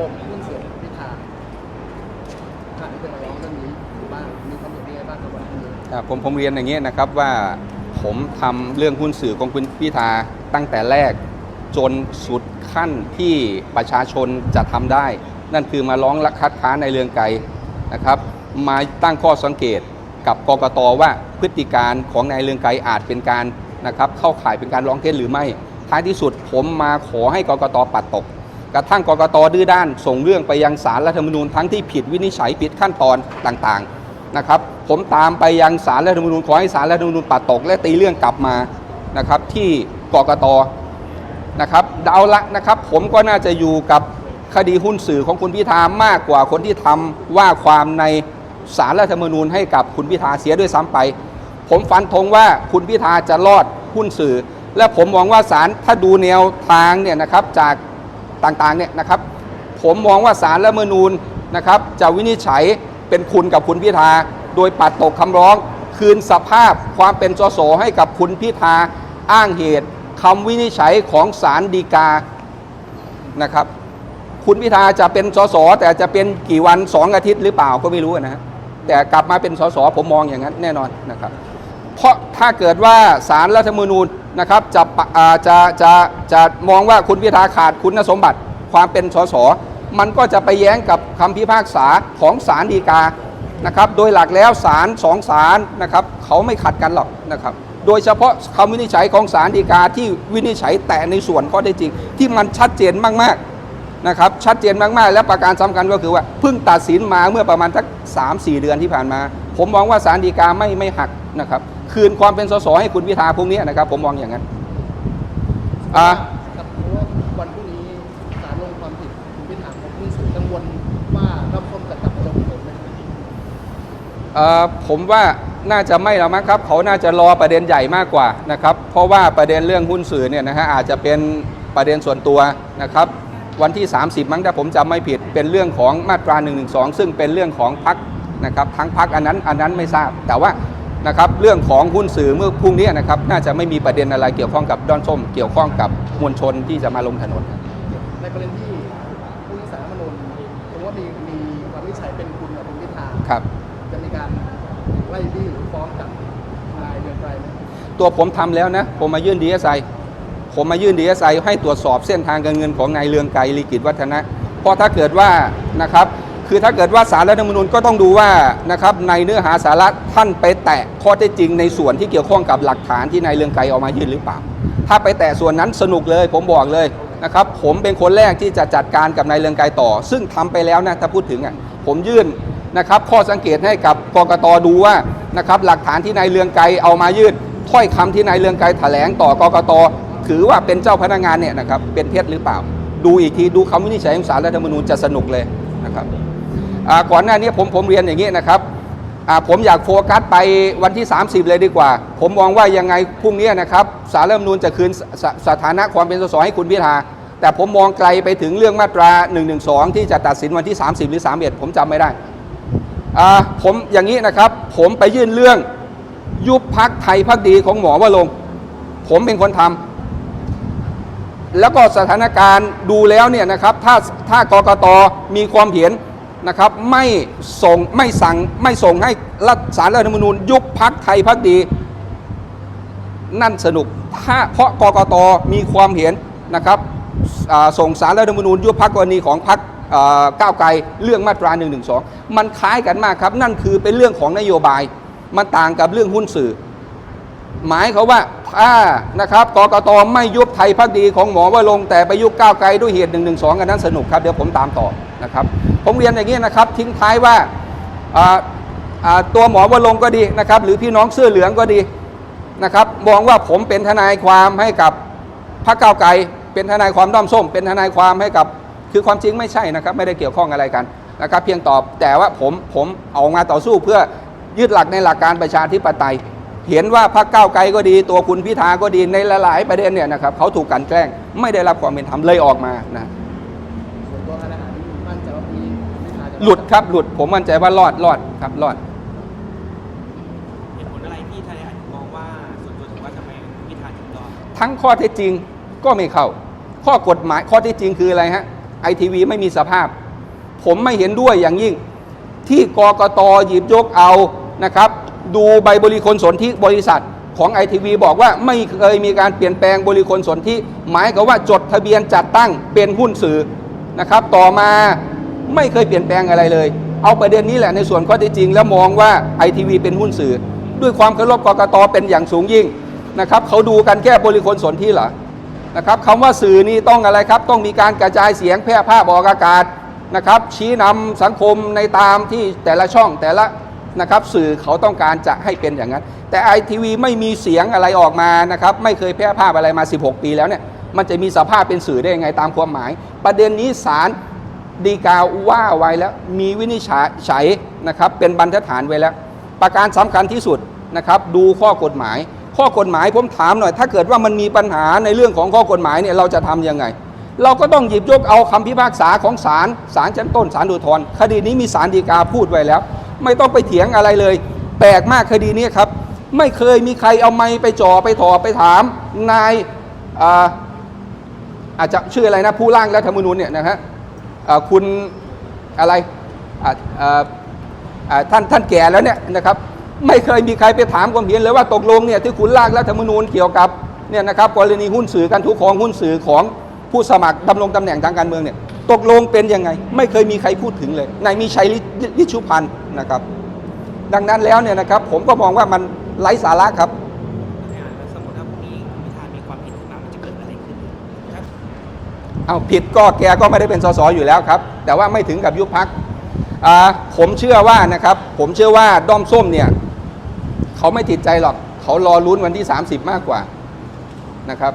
ปกหุ้นส่วนพิธาขณะที่เป็นร้องเรื่องนี้อยู่บ้างมีความเห็นยังไงบ้างกับวันนี้อ่าผมผมเรียนอย่างนี้นะครับว่าผมทำเรื่องหุ้นสื่อของคุณพิธาตั้งแต่แรก จนสุดขั้นที่ประชาชนจะทำได้ นั่นคือมาร้องรักคัดค้านในเรืองไกรนะครับ มาตั้งข้อสังเกตกับกกตว่าพฤติการของนายเรืองไกรอาจเป็นการนะครับเข้าข่ายเป็นการร้องเท็จหรือไม่ ท้ายที่สุดผมมาขอให้กกตปัดตก กระทั่งกรกตดื้อด้านส่งเรื่องไปยังศาลรัฐธรรมนูญทั้งที่ผิดวินิจฉัยผิดขั้นตอนต่างๆนะครับผมตามไปยังศาลรัฐธรรมนูญขอให้ศาลรัฐธรรมนูญปัดตกและตีเรื่องกลับมานะครับที่กรกตนะครับเดาละนะครับ ผมก็น่าจะอยู่กับคดีหุ้นสื่อของคุณพิธามากกว่าคนที่ทำว่าความในศาลรัฐธรรมนูญให้กับคุณพิธาเสียด้วยซ้ำไป ผมฟันธงว่าคุณพิธาจะรอดหุ้นสื่อ และผมมองว่าศาลถ้าดูแนวทางเนี่ยนะครับจาก ต่างๆเนี่ยนะครับผมมองว่าศาลรัฐธรรมนูญนะครับจะวินิจฉัยเป็นคุณกับคุณพิธา โดยปัดตกคำร้อง คืนสภาพความเป็นสสให้กับคุณพิธาอ้างเหตุคำวินิจฉัยของศาลฎีกานะครับคุณพิธาจะเป็นสสแต่จะเป็นกี่วันสองอาทิตย์หรือเปล่าก็ไม่รู้นะฮะแต่กลับมาเป็นสสผมมองอย่างนั้นแน่นอนนะครับ เพราะถ้าเกิดว่าสารรัฐธรรมนูญ นะครับจะจะจะจะมองว่าคุณพิธาขาดคุณสมบัติความเป็นสสมันก็จะไปแย้งกับคำพิพากษาของศาลฎีกานะครับโดยหลักแล้วศาลสองศาลนะครับเขาไม่ขัดกันหรอกนะครับโดยเฉพาะคำวินิจฉัยของศาลฎีกาที่วินิจฉัยแต่ในส่วนข้อได้จริง ที่มันชัดเจนมากๆนะครับชัดเจนมากๆ และประการสำคัญก็คือว่าเพิ่งตัดสินมาเมื่อประมาณสักสามสี่เดือนที่ผ่านมา ผมมองว่าสารดีกาไม่ไม่หักนะครับ คืนความเป็นสสให้คุณพิธาพวกนี้นะครับ ผมมองอย่างนั้นอ่ากับเพราะว่าวันพรุ่งนี้ศาลลงความผิดคุณพิธาของหุ้นสื่อกังวลว่ารับส้มจะกลับมาลงเหมือนไหมเอ่อผมว่าน่าจะไม่แล้วมั้งครับ เขาน่าจะรอประเด็นใหญ่มากกว่านะครับ เพราะว่าประเด็นเรื่องหุ้นสื่อเนี่ยนะฮะอาจจะเป็นประเด็นส่วนตัวนะครับ วันที่ 30 มั้งถ้าผมจำไม่ผิดเป็นเรื่องของมาตรา1นึซึ่งเป็นเรื่องของพักนะครับทั้งพักอันนั้นอันนั้นไม่ทราบ แต่ว่า นะครับเรื่องของหุ้นสื่อเมื่อพรุ่งนี้นะครับน่าจะไม่มีประเด็นอะไรเกี่ยวข้องกับด้อนส้ม เกี่ยวข้องกับมวลชนที่จะมาลงถนน ในประเด็นที่ผู้นิสารมนุนผมว่ามีมีความวินิจฉัยเป็นคุณกับคุณพิธาครับจะมีการไล่บี้หรือฟ้องกับนายเดือนไกรไหมตัวผมทำแล้วนะ ผมมายื่นดีเอสไอผมมายื่นดีเอสไอให้ตรวจสอบเส้นทางการเงินของนายเรืองไกรลีกิจวัฒนะเพราะถ้าเกิดว่านะครับ คือถ้าเกิดว่าสารรัฐธรรมนูญก็ต้องดูว่านะครับในเนื้อหาสาระท่านไปแตะข้อเท็จจริงในส่วนที่เกี่ยวข้องกับหลักฐานที่นายเรืองไกรเอามายื่นหรือเปล่า ถ้าไปแตะส่วนนั้นสนุกเลยผมบอกเลยนะครับผมเป็นคนแรกที่จะจัดการกับนายเรืองไกรต่อ ซึ่งทำไปแล้วนะถ้าพูดถึงอะผมยื่นนะครับข้อสังเกตให้กับกกตดูว่านะครับหลักฐานที่นายเรืองไกรเอามายื่นถ้อยคำที่นายเรืองไกรแถลงต่อกกตถือว่าเป็นเจ้าพนักงานเนี่ยนะครับเป็นเท็จหรือเปล่า ดูอีกทีดูคำวินิจฉัยของศาลรัฐธรรมนูญจะสนุกเลยนะครับ ก่อนหน้านี้ผมผมเรียนอย่างนี้นะครับผมอยากโฟกัสไปวันที่ 30 เลยดีกว่า ผมมองว่ายังไงพรุ่งนี้นะครับสารรัฐธรรมนูญจะคืนสสสถานะความเป็นสสให้คุณพิธาแต่ผมมองไกลไปถึงเรื่องมาตรา 112 ที่จะตัดสินวันที่ 30 หรือ 31 ผมจำไม่ได้ผมอย่างนี้นะครับ ผมไปยื่นเรื่องยุบพักไทยพักดีของหมอวรงผมเป็นคนทำแล้วก็สถานการณ์ดูแล้วเนี่ยนะครับ ถ้าถ้ากกตมีความเห็น นะครับไม่ส่งไม่สั่งไม่ส่งให้รัฐสารรัฐธรรมนูญ ยุบพักไทยพักดี นั่นสนุกถ้าเพราะกกตมีความเห็นนะครับส่งสารรัฐธรรมนูญ ยุบพักกรณีของพักก้าวไกลเรื่องมาตรา1นึมันคล้ายกันมากครับ นั่นคือเป็นเรื่องของนโยบาย มันต่างกับเรื่องหุ้นสื่อ หมายเขาว่าถ้านะครับกกตไม่ยุบไทยพักดีของหมอว่าลงแต่ไปยุบก้าวไกลด้วยเหตุ1นึกันนั้นสนุกครับเดี๋ยวผมตามต่อ นะครับผมเรียนอย่างนี้นะครับทิ้งท้ายว่าตัวหมอว่าลงก็ดีนะครับหรือพี่น้องเสื้อเหลืองก็ดีนะครับมองว่าผมเป็นทนายความให้กับพรรคก้าไกลเป็นทนายความด้อมส้ม เป็นทนายความให้กับคือความจริงไม่ใช่นะครับ ไม่ได้เกี่ยวข้องอะไรกันนะครับเพียงตอบแต่ว่าผมผมเอามาต่อสู้เพื่อยึดหลักในหลักการประชาธิปไตย เห็นว่าพรรคก้าวไกลก็ดี ตัวคุณพิธาก็ดีในหลาย ๆ ประเด็นเนี่ยนะครับเขาถูกกันแกล้งไม่ได้รับความเป็นธรรมเลยออกมานะ หลุดครับหลุดผมมั่นใจว่ารอดรอดครับรอด เหตุผลอะไรที่ทนายอาจมองว่าส่วนตัวถือว่าทำไมพิธาถึงรอดทั้งข้อเท็จจริงก็ไม่เข้า ข้อกฎหมายข้อเท็จจริงคืออะไรฮะไอทีวีไม่มีสภาพ ผมไม่เห็นด้วยอย่างยิ่ง ที่กกตหยิบยกเอานะครับ ดูใบบริคลสนธิบริษัทของไอทีวีบอกว่าไม่เคยมีการเปลี่ยนแปลงบริคลสนธิหมายกับว่าจดทะเบียนจัดตั้งเป็นหุ้นสื่อนะครับ ต่อมา ไม่เคยเปลี่ยนแปลงอะไรเลย เอาประเด็นนี้แหละในส่วนข้อเท็จจริง แล้วมองว่าไอทีวีเป็นหุ้นสื่อ ด้วยความเคารพกกตเป็นอย่างสูงยิ่งนะครับเขาดูกันแค่บริคลสนธิเหรอนะครับคำว่าสื่อนี่ต้องอะไรครับ ต้องมีการกระจายเสียงแพร่ภาพออกอากาศนะครับชี้นำสังคมในตามที่แต่ละช่องแต่ละนะครับสื่อเขาต้องการจะให้เป็นอย่างนั้น แต่ไอทีวีไม่มีเสียงอะไรออกมานะครับไม่เคยแพร่ภาพอะไรมา 16 ปีแล้วเนี่ยมันจะมีสภาพเป็นสื่อได้ยังไงตามความหมาย ประเด็นนี้ศาล ดีกาว่าไว้แล้วมีวินิจฉัยนะครับเป็นบรรทัดฐานไว้แล้ว ประการสำคัญที่สุดนะครับ ดูข้อกฎหมาย ข้อกฎหมายผมถามหน่อย ถ้าเกิดว่ามันมีปัญหาในเรื่องของข้อกฎหมายเนี่ยเราจะทำยังไง เราก็ต้องหยิบยกเอาคำพิพากษาของศาลศาลชั้นต้นศาลอุทธรคดีนี้มีศาลฎีกาพูดไว้แล้ว ไม่ต้องไปเถียงอะไรเลย แปลกมากคดีนี้ครับ ไม่เคยมีใครเอาไม้ไปจ่อไปถอไปถามนายอาอาจจะชื่ออะไรนะผู้ร่างรัฐธรรมนูญเนี่ยนะฮะ คุณอะไรท่านท่านแก่แล้วเนี่ยนะครับไม่เคยมีใครไปถามความเห็นเลยว่าตกลงเนี่ยที่คุณร่างรัฐธรรมนูญเกี่ยวกับเนี่ยนะครับกรณีหุ้นสื่อการทุกของหุ้นสื่อของผู้สมัครดำรงตำแหน่งทางการเมืองเนี่ยตกลงเป็นยังไง ไม่เคยมีใครพูดถึงเลยนายมีชัยฤลิชุพันธ์นะครับ ดังนั้นแล้วเนี่ยนะครับผมก็มองว่ามันไร้สาระครับ เอาผิดก็แกก็ไม่ได้เป็นสสอยู่แล้วครับ แต่ว่าไม่ถึงกับยุบพักผมเชื่อว่านะครับ ผมเชื่อว่าด้อมส้มเนี่ยเขาไม่ติดใจหรอก เขารอลุ้นวันที่ 30 มากกว่านะครับ